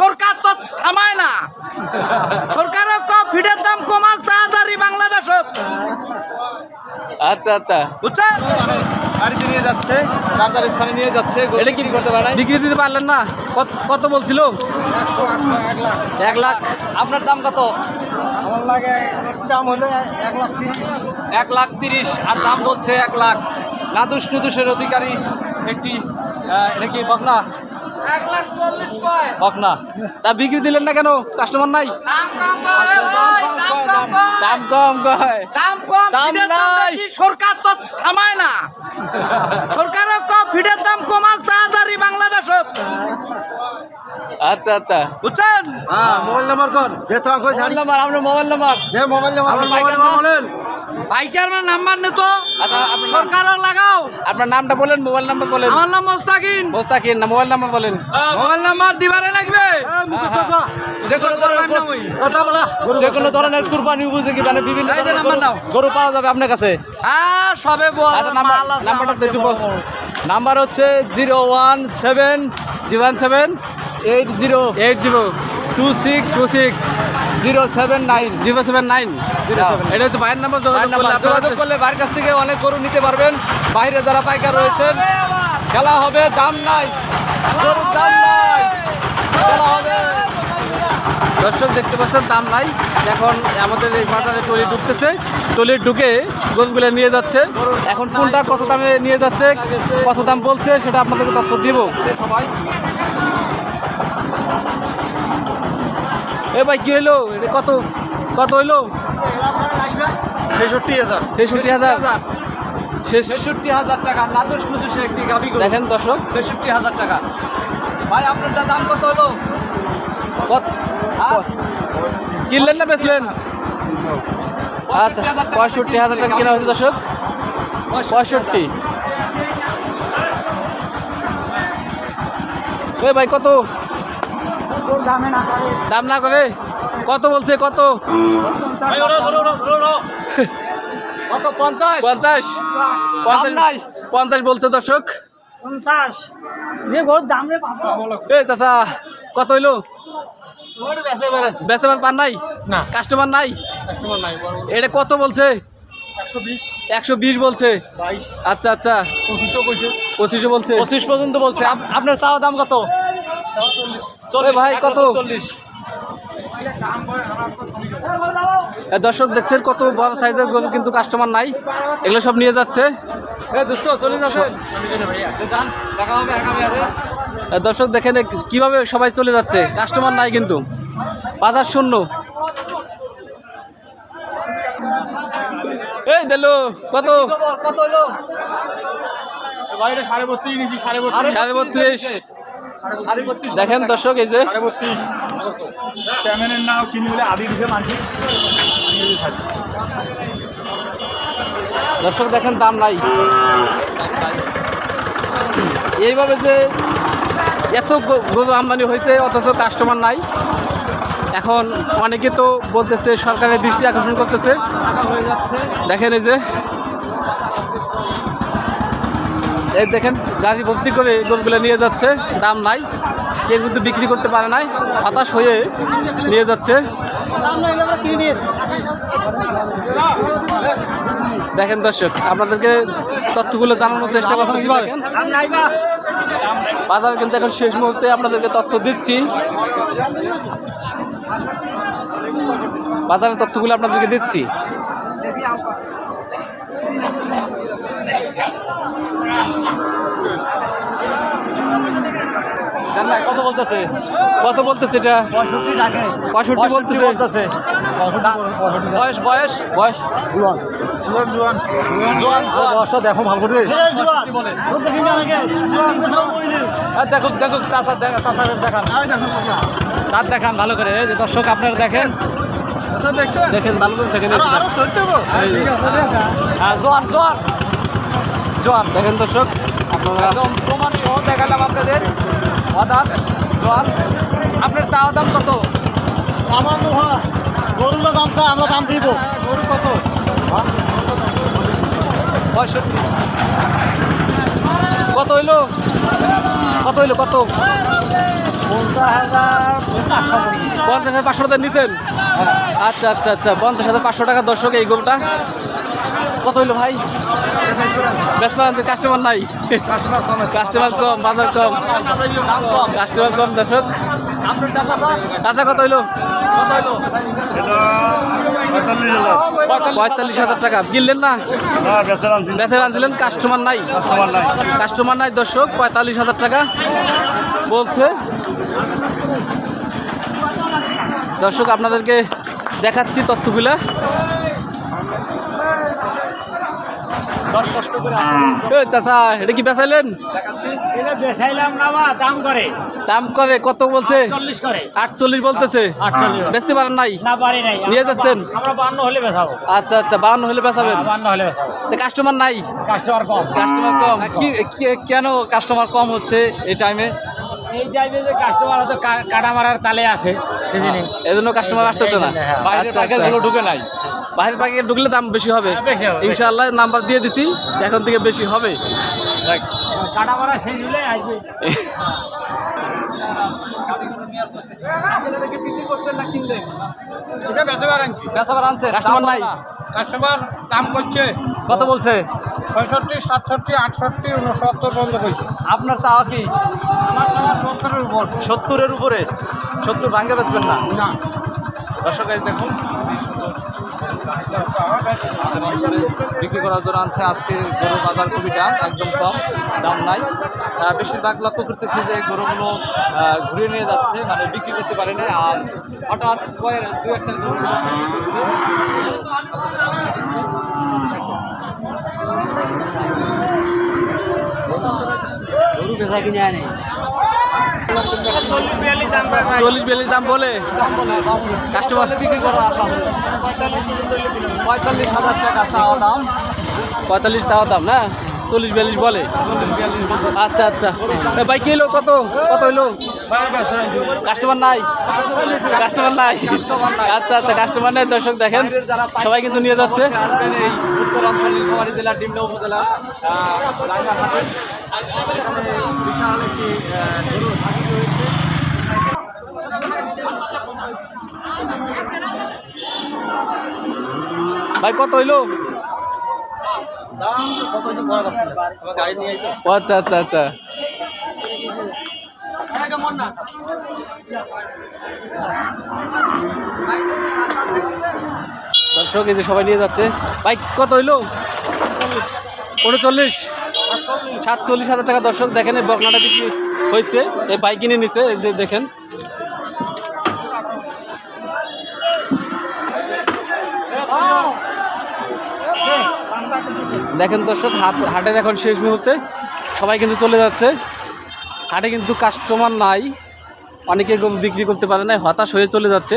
সরকার তো থামায় না। সরকারের তো ফিডের দাম কমাল তাড়াতাড়ি বাংলাদেশত আচ্ছা আচ্ছা। বুঝছেন নিয়ে যাচ্ছে স্থানে নিয়ে যাচ্ছে এটা কি করতে পারে বিক্রি দিতে পারলেন না? কত কত বলছিল? এক লাখ। আপনার দাম কত? আমার লাগে দাম হলো এক লাখ তিরিশ। এক লাখ তিরিশ আর দাম বলছে এক লাখ। নাদুস নুদুসের অধিকারী একটি এটা কি বকনা? বকনা তা বিক্রি দিলেন না কেন? কাস্টমার নাই? দাম কম কয় দাম কম দাম নাই। সরকার তো থামায় না সরকারের তো ফিডের দাম কমাল তাড়াতাড়ি বাংলাদেশত আচ্ছা আচ্ছা। বুঝছেন হ্যাঁ মোবাইল নাম্বার কোন? দে তো আমাকে মোবাইল নাম্বার আপনার মোবাইল নাম্বার। দে মোবাইল নাম্বার। আমার মোবাইল নাম্বার? বলেন। বাইকার নাম্বার নে তো। আচ্ছা, আপনার- লাগাও। আপনার নামটা বলেন মোবাইল নাম্বার বলেন। আমার নাম মোস্তাকিন। মোস্তাকিন না মোবাইল নাম্বার বলেন। মোবাইল নাম্বার দিবারে লাগবে। যে কোনো ধরনের কথা বলা। যে কোনো ধরনের কুরবানি উপযোগী মানে বিভিন্ন নাম্বার গরু- নাও। গরু পাওয়া যাবে আপনার কাছে। হ্যাঁ সবে বল আচ্ছা নাম্বারটা। নাম্বার হচ্ছে zero one seven zero seven eight zero eight zero two six two six zero seven nine zero seven nine এটা হচ্ছে ভাইয়ের নাম্বার যোগাযোগ করলে বাড়ির কাছ থেকে অনেক গরু নিতে পারবেন। বাইরে যারা পাইকার রয়েছেন খেলা হবে দাম নাই। গরুর দাম নাই। খেলা হবে। দর্শক দেখতে পাচ্ছেন দাম নাই। এখন আমাদের এই বাজারে টলি ঢুকতেছে। টলি ঢুকে গরুগুলো নিয়ে যাচ্ছে। এখন কোনটা কত দামে নিয়ে যাচ্ছে কত দাম বলছে সেটা আপনাদেরকে তথ্য দিব। সবাই। এ ভাই কি হইল? এটা কত? কত হইল? ছেষট্টি হাজার। ছেষট্টি হাজার? ছেষট্টি হাজার। টাকা। একটি গাবি দেখেন দর্শক। ছেষট্টি হাজার টাকা। ভাই আপনারটা দাম কত হলো? কত? কিনলেন না বেচলেন? আচ্ছা পঁয়ষট্টি হাজার টাকা কেনা হয়েছে দর্শক। পঁয়ষট্টি। ওই ভাই কত? দামে না করে। দাম না করে? কত বলছে? কত? পঞ্চাশ? পঞ্চাশ। পঞ্চাশ বলছে দর্শক। পঞ্চাশ। যে গরুর দাম রে এ চাচা কত হইল? বেচে পান নাই? না। কাস্টমার নাই? এটা কত বলছে? একশো বিশ। বলছে। আচ্ছা আচ্ছা। পঁচিশশো বলছে। পঁচিশ পর্যন্ত বলছে। আপ- আপনার চাওয়া দাম কত? ভাই, কত? চল্লিশ। দর্শক দেখছেন কত বড় সাইজের গরু কিন্তু কাস্টমার নাই। এগুলো সব নিয়ে যাচ্ছে। দর্শক দেখেন কীভাবে সবাই চলে যাচ্ছে। কাস্টমার নাই কিন্তু। বাজার শূন্য। এই দিলো কত? সাড়ে বত্রিশ। সাড়ে বত্রিশ। দেখেন দর্শক এই যে সাড়ে বত্রিশ কিনি বলে আদি দিছে মানছি? দর্শক দেখেন দাম নাই। এইভাবে যে এত গরু আমদানি হয়েছে অথচ কাস্টমার নাই। এখন অনেকে তো বলতেছে সরকারের দৃষ্টি আকর্ষণ করতেছে। দেখেন এই যে এই দেখেন, গাড়ি ভর্তি করে গরুগুলো নিয়ে যাচ্ছে। দাম নাই, কেউ কিন্তু বিক্রি করতে পারে নাই, হতাশ হয়ে নিয়ে যাচ্ছে। দেখেন দর্শক, আপনাদেরকে তথ্যগুলো জানানোর চেষ্টা করতেছি বাজার কিন্তু এখন শেষ মুহূর্তে আপনাদেরকে তথ্য দিচ্ছি। বাজারের তথ্যগুলো আপনাদেরকে দিচ্ছি। কত বলতেছে? কত বলতেছে এটা? পঁয়ষট্টি বলতেছে। বলতেছে। বয়স বয়স? বয়স? জুয়ান। জুয়ান জুয়ান। জোয়ান জোয়ান দশটা দেখো ভালো করে। বলে। দেখুক দেখুক চাষা চাষা দেখান। রাত দেখান ভালো করে। এই যে দর্শক আপনারা দেখেন। দেখেন ভালো করে দেখেন। হ্যাঁ জোয়ান জোয়ান। জোয়ান দেখেন দর্শক। আপনারা একদম প্রমাণ সহ দেখালাম আপনাদের। অর্থাৎ জোয়ান আপনার চাওয়া দাম কত? আমার গরুর দাম চাই আমরা দাম দিব। গরু কত? পঁয়ষট্টি। কত হইল? কত হইল? কত? পঞ্চাশ হাজার পাঁচশো টাকা নিছেন আচ্ছা আচ্ছা আচ্ছা পঞ্চাশ হাজার পাঁচশো টাকা দর্শক এই গরুটা। কত হইল ভাই? ব্যস্ত কাস্টমার নাই। কাস্টমার কম বাজার কম। কাস্টমার কম দর্শক। আচ্ছা কত হইল? পঁয়তাল্লিশ হাজার টাকা। কিনলেন না? বেচে আনছিলেন কাস্টমার নাই। কাস্টমার নাই দর্শক পঁয়তাল্লিশ হাজার টাকা বলছে। দর্শক আপনাদেরকে দেখাচ্ছি তথ্যগুলা। চাচা এটা কি বেচাইলেন? বেচাইলাম না বা দাম করে। দাম করে কত বলছে? চল্লিশ করে। আটচল্লিশ বলতেছে। আটচল্লিশ। বেচতে পারেন নাই? না পারি নাই। নিয়ে যাচ্ছেন? আমরা বান্ন হলে বেচাবো। আচ্ছা আচ্ছা বাউন্ন হলে বেচাবেন। বান্ন হলে বেচাবো। কাস্টমার নাই? কাস্টমার কম। কাস্টমার কম। কি কেন কাস্টমার কম হচ্ছে এই টাইমে এই যাইবে যে কাস্টমার হয়তো কা- কাটা মারার তালে আছে সেদিনে এজন্য কাস্টমার আসতেছে না। হ্যাঁ। আচ্ছা, আচ্ছা। প্যাকেটগুলো ঢুকে নাই। বাইরের প্যাকেট ঢুকলে দাম বেশি হবে। হ্যাঁ। ইনশাআল্লাহ নাম্বার দিয়ে দিছি এখন থেকে বেশি হবে। কাস্টমার নাই? কাস্টমার দাম করছে। কত বলছে? পঁয়ষট্টি সাতষট্টি আটষট্টি উনসত্তর বন্ধ করছে আপনার চাওয়া কি? আমার টাকা সত্তরের উপর। সত্তরের উপরে? সত্তর ভাঙ্গে বেচবেন না? না। দর্শক দেখুন। বিক্রি করার জন্য আনছে আজকে গরু বাজার দাম একদম কম, দাম নাই। বেশিরভাগ লক্ষ্য করতেছি যে গরুগুলো ঘুরে নিয়ে যাচ্ছে মানে বিক্রি করতে পারে না আর হঠাৎ দু একটা গরু। গরু বেচা কিনে আনে। চল্লিশ বিয়াল্লিশ দাম বলে? কাস্টমার বিক্রি করার আশা পঁয়তাল্লিশ হাজার টাকা চাওয়া দাম। পঁয়তাল্লিশ চাওয়া দাম না? চল্লিশ বিয়াল্লিশ বলে? আচ্ছা আচ্ছা। ভাই কি হলো কত? কত হইল? কাস্টমার নাই? কাস্টমার নাই? আচ্ছা আচ্ছা কাস্টমার নাই। দর্শক দেখেন সবাই কিন্তু নিয়ে যাচ্ছে। উত্তরাঞ্চল নীলফামারী জেলার ডিমলা উপজেলা বিশাল একটি আহ, গরুর হাট রয়েছে ভাই, কত হইল? আচ্ছা আচ্ছা আচ্ছা। দর্শক, এই যে সবাই নিয়ে যাচ্ছে। বাইক কত হইল? উনচল্লিশ। সাতচল্লিশ হাজার টাকা দর্শক দেখেন এই বকনাটা বিক্রি হয়েছে এই বাইক কিনে নিছে, এই যে দেখেন। দেখেন দর্শক, হাট হাটের এখন শেষ মুহূর্তে। সবাই কিন্তু চলে যাচ্ছে। হাটে কিন্তু কাস্টমার নাই। অনেকে গরু বিক্রি করতে পারে না হতাশ হয়ে চলে যাচ্ছে।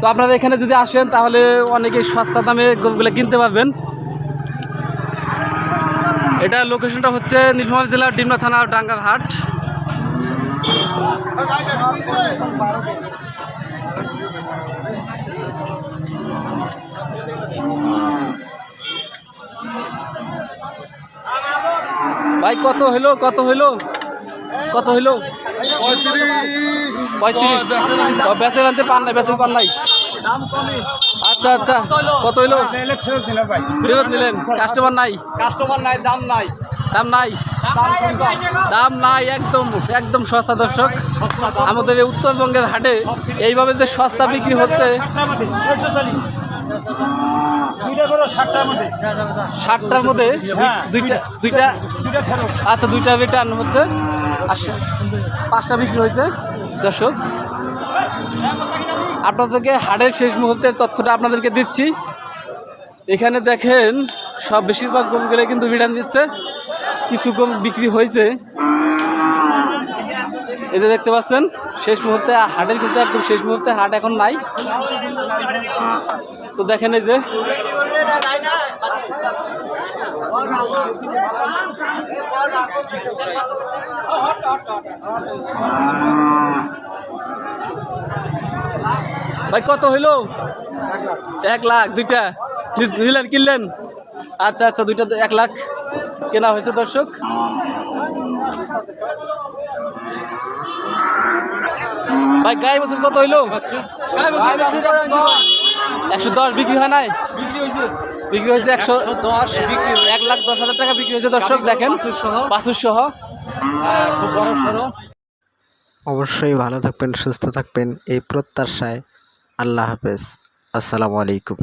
তো আপনারা এখানে যদি আসেন, তাহলে অনেকে সস্তা দামে গরুগুলো কিনতে পারবেন। এটা লোকেশনটা হচ্ছে নীলফামারী জেলার ডিমলা থানা ডাঙ্গার হাট। ভাই, কত হইল কত হইল? কত হইল? পঁয়ত্রিশ। বেচে পান নাই বেচে পান নাই। আচ্ছা আচ্ছা। কত হইল? ফেরত নিলেন। কাস্টমার নাই? কাস্টমার নাই দাম নাই? দাম নাই দাম নাই একদম একদম সস্তা, দর্শক। আমাদের উত্তরবঙ্গের হাটে এইভাবে যে সস্তা বিক্রি হচ্ছে। ষাটটার মধ্যে। হ্যাঁ। দুইটা দুইটা? আচ্ছা দুইটা রিটার্ন হচ্ছে। আর পাঁচটা বিক্রি হয়েছে। দর্শক আপনাদেরকে হাটের শেষ মুহূর্তে তথ্যটা আপনাদেরকে দিচ্ছি। এখানে দেখেন সব বেশিরভাগ গরুগুলো কিন্তু রিটার্ন দিচ্ছে। কিছু গরু বিক্রি হয়েছে। এই যে দেখতে পাচ্ছেন শেষ মুহূর্তে হাটের কিন্তু একদম শেষ মুহূর্তে হাট এখন নাই। তো দেখেন এই যে ভাই কত হইল? এক লাখ দুইটা। নিলেন কিনলেন? আচ্ছা আচ্ছা দুইটা এক লাখ কেনা হয়েছে দর্শক। ভাই গায়ে বছর কত হইল? একশো দশ বিক্রি হয় নাই? বিক্রি হয়েছে একশো দশ বিক্রি এক লাখ দশ হাজার টাকা বিক্রি হয়েছে। দর্শক দেখেন পাঁচুর সহ অবশ্যই ভালো থাকবেন সুস্থ থাকবেন এই প্রত্যাশায় আল্লাহ হাফেজ। আসসালামু আলাইকুম।